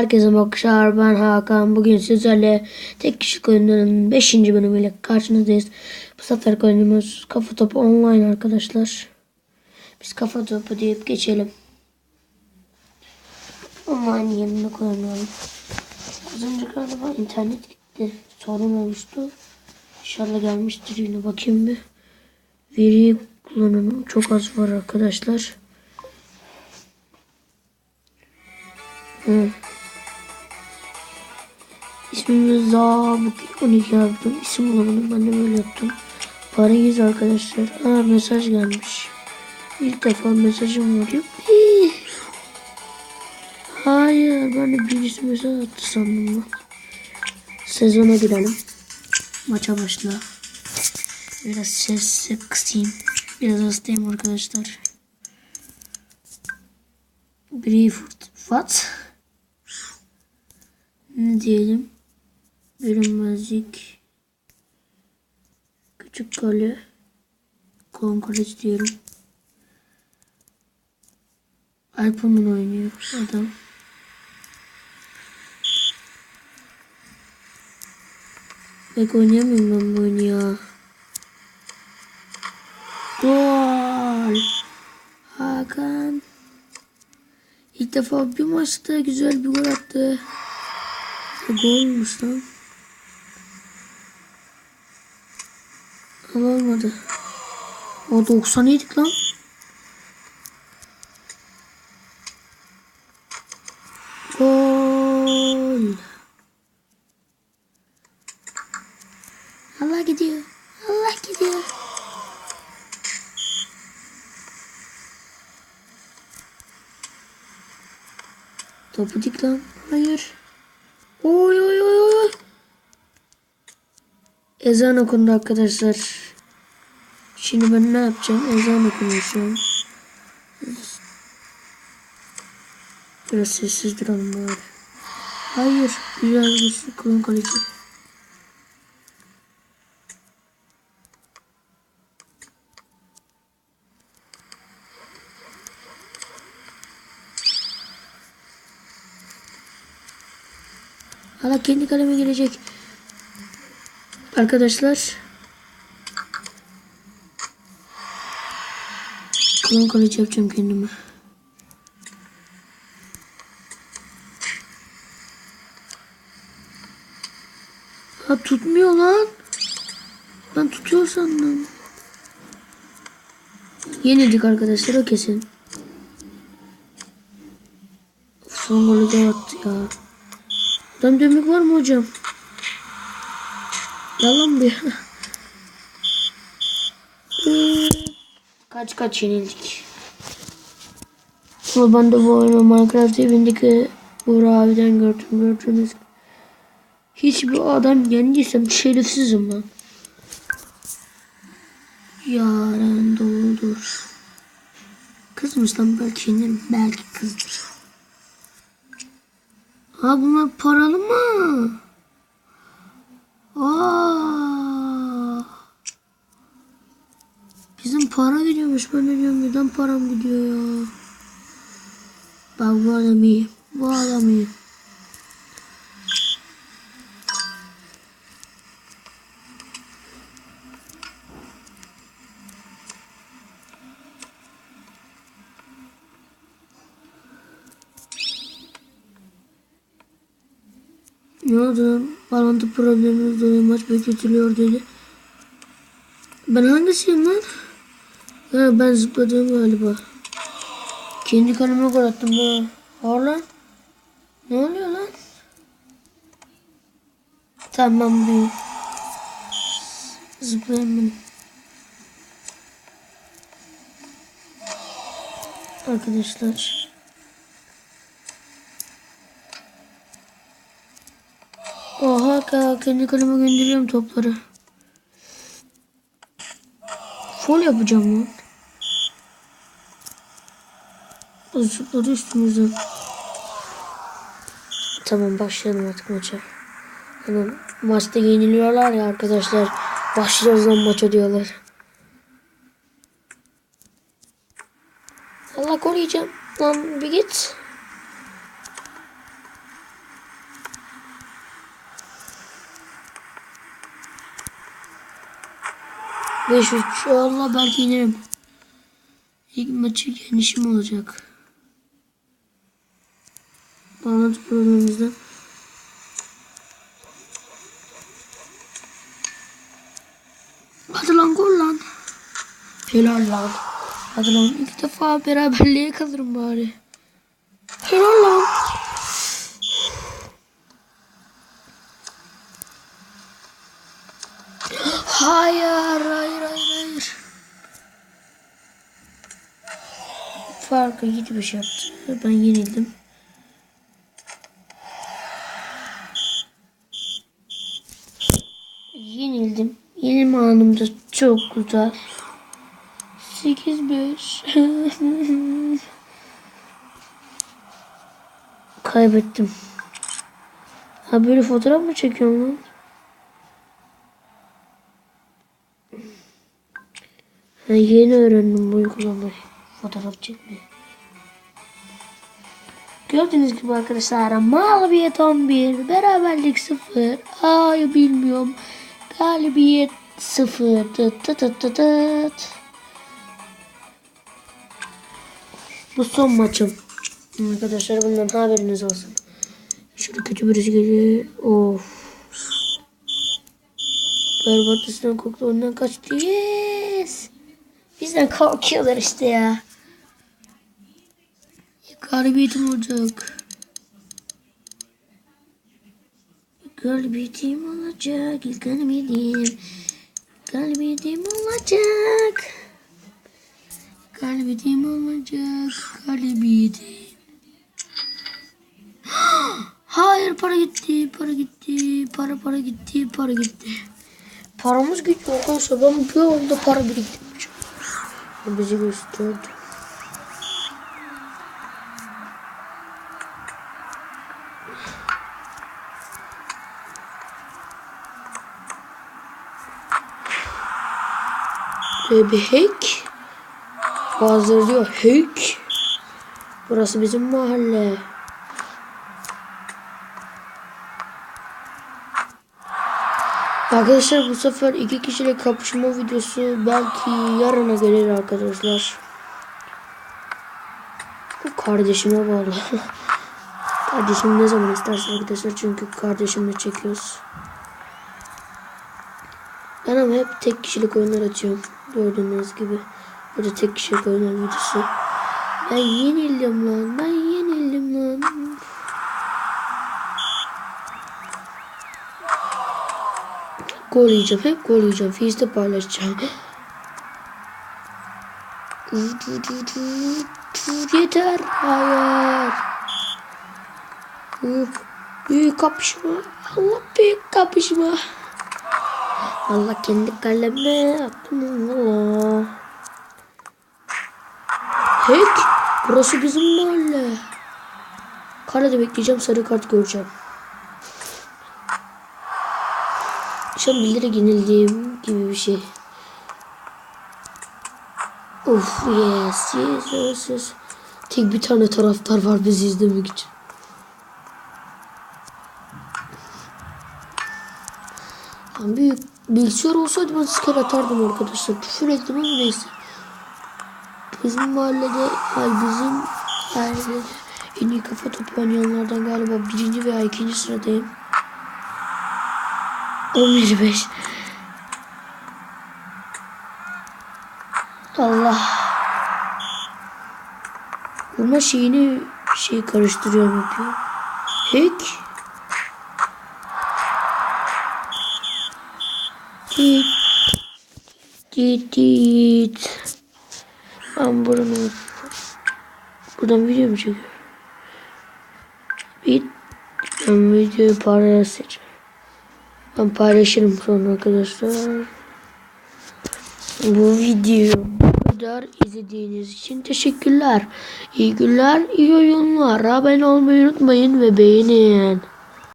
Herkese bakışlar ben Hakan. Bugün sizlerle tek kişilik oyunların 5. bölümüyle karşınızdayız. Bu sefer oyunumuz kafa topu online arkadaşlar. Biz kafa topu deyip geçelim. Online yerine koyalım. Az önce galiba internet gitti. Sorun olmuştu. İnşallah gelmiştir yine bakayım bir. Veri kullanımı çok az var arkadaşlar. Hı. İsmimiz Zabık 12 yaptım. İsim bulamadım. Ben de böyle yaptım. Parayız arkadaşlar. Aa mesaj gelmiş. İlk defa mesajım var. Yuppi. Hayır. Ben de birisi mesaj attı sandım ben. Sezona girelim. Maça başla. Biraz ses kısayım. Biraz hastayım arkadaşlar. Brief What? Ne diyelim? Bilinmezlik. Küçük kale. Konkoloç diyelim. Alpon'un oynuyor adam. Pek oynayamıyorum ben bu ya. Gol. Hakan. İlk defa bir maçta güzel bir gol attı. Golmüş lan. Ama olmadı. O 90 yedik lan. Gol. Allah gidiyor. Allah gidiyor. Topu dik lan. Hayır. Oy. Ezan okundu arkadaşlar. Şimdi ben ne yapacağım? Ezan okunuyor şu an. Biraz sessiz duralım bari. Hayır. Güzel bir kulun kaleci. Hala kendi kaleme gelecek. Arkadaşlar. Klon kaleci yapacağım kendime. Ha tutmuyor lan. Ben tutuyor sandım. Yenildik arkadaşlar o kesin. Son golü de attı ya. Adam demek var mı hocam? Yalan bir. kaç kaç yenildik. Ama ben de bu oyunu Minecraft evindeki Buğra abiden gördüm gördünüz. Hiçbir adam yendiysem şerefsizim lan. Yaren doğrudur. Kızmış lan belki yenirim. Belki kızdır. Ha bunlar paralı mı? Aa. Bizim para gidiyormuş. Ben de diyorum neden param gidiyor ya. Bak bu adam iyi. Bu adam iyi. Ne oldu? Bağlantı problemimiz dolayı maç bekletiliyor dedi. Ben hangisiyim lan? Ha, ben zıpladım galiba. Kendi kaleme gol attım ha. Var lan. Ne oluyor lan? Tamam ben. Arkadaşlar. Oha kendi kaleme gönderiyorum topları. Fol yapacağım lan. Çocukları üstünüze. Tamam başlayalım artık maça. Hani maçta yeniliyorlar ya arkadaşlar. Başlıyoruz lan maça diyorlar. Allah koruyacağım. Lan bir git. Beş üç. Allah belki inerim. İlk maçı genişim olacak. Bağlantı problemimizden. Hadi lan gol lan. Helal lan. Hadi lan ilk defa beraberliğe kalırım bari. Helal lan. Hayır, hayır, hayır, hayır. Farkı hiçbir şey yaptı. Ben yenildim. Yenildim. Yenilme anım da çok güzel. 8-5. Kaybettim. Ha böyle fotoğraf mı çekiyorum lan? Ha, yeni öğrendim bu uygulamayı. Fotoğraf çekmeyi. Gördüğünüz gibi arkadaşlar mağlubiyet 11, beraberlik 0. Ay bilmiyorum. Galibiyet 0. Tıt tıt tıt tıt tıt. Bu son maçım. Arkadaşlar bundan haberiniz olsun. Şurada kötü birisi geliyor. Of. Berbat üstünden korktu ondan kaçtı. Yes. Bizden korkuyorlar işte ya. Galibiyetim olacak. Galibiyetim olacak. İlk galibiyetim. Galibiyetim olacak. Galibiyetim olacak. Galibiyetim. Hayır para gitti. Para gitti. Para para gitti. Para gitti. Paramız gitti arkadaşlar. Ben bir anda para biriktirmişim. Bizi gösterdi. Böyle bir hack. Bazıları diyor hack. Burası bizim mahalle. Arkadaşlar bu sefer iki kişilik kapışma videosu belki yarına gelir arkadaşlar. Bu kardeşime bağlı. Kardeşim ne zaman isterse arkadaşlar çünkü kardeşimle çekiyoruz. Ben ama hep tek kişilik oyunlar açıyorum. Gördüğünüz gibi. Burada tek kişilik oyunlar videosu. Ben yenildim lan. Ben yenildim lan. Gol yiyeceğim. Hep gol yiyeceğim. Fizde paylaşacağım. Yeter. Hayır. Büyük kapışma. Allah büyük kapışma. Allah kendi kalemine attım valla. Hack. Burası bizim mahalle. Karede bekleyeceğim sarı kart göreceğim. Şu an yenildiğim gibi bir şey. Of yes yes yes yes. Tek bir tane taraftar var bizi izlemek için. Büyük bilgisayar olsaydı ben sker atardım arkadaşlar. Küfür ettim ama neyse. Bizim mahallede, ay bizim mahallede en iyi kafa topu oynayanlardan galiba birinci veya ikinci sıradayım. 11-5. Allah. Vurma şeyini şey karıştırıyorum yapıyor. Hack. Dit. Dit dit. Ben buranın buradan video mu çekiyorum? Bit. Ben videoyu paylaşacağım. Ben paylaşırım sonra arkadaşlar. Bu video bu kadar izlediğiniz için teşekkürler. İyi günler, iyi oyunlar. Abone olmayı unutmayın ve beğenin.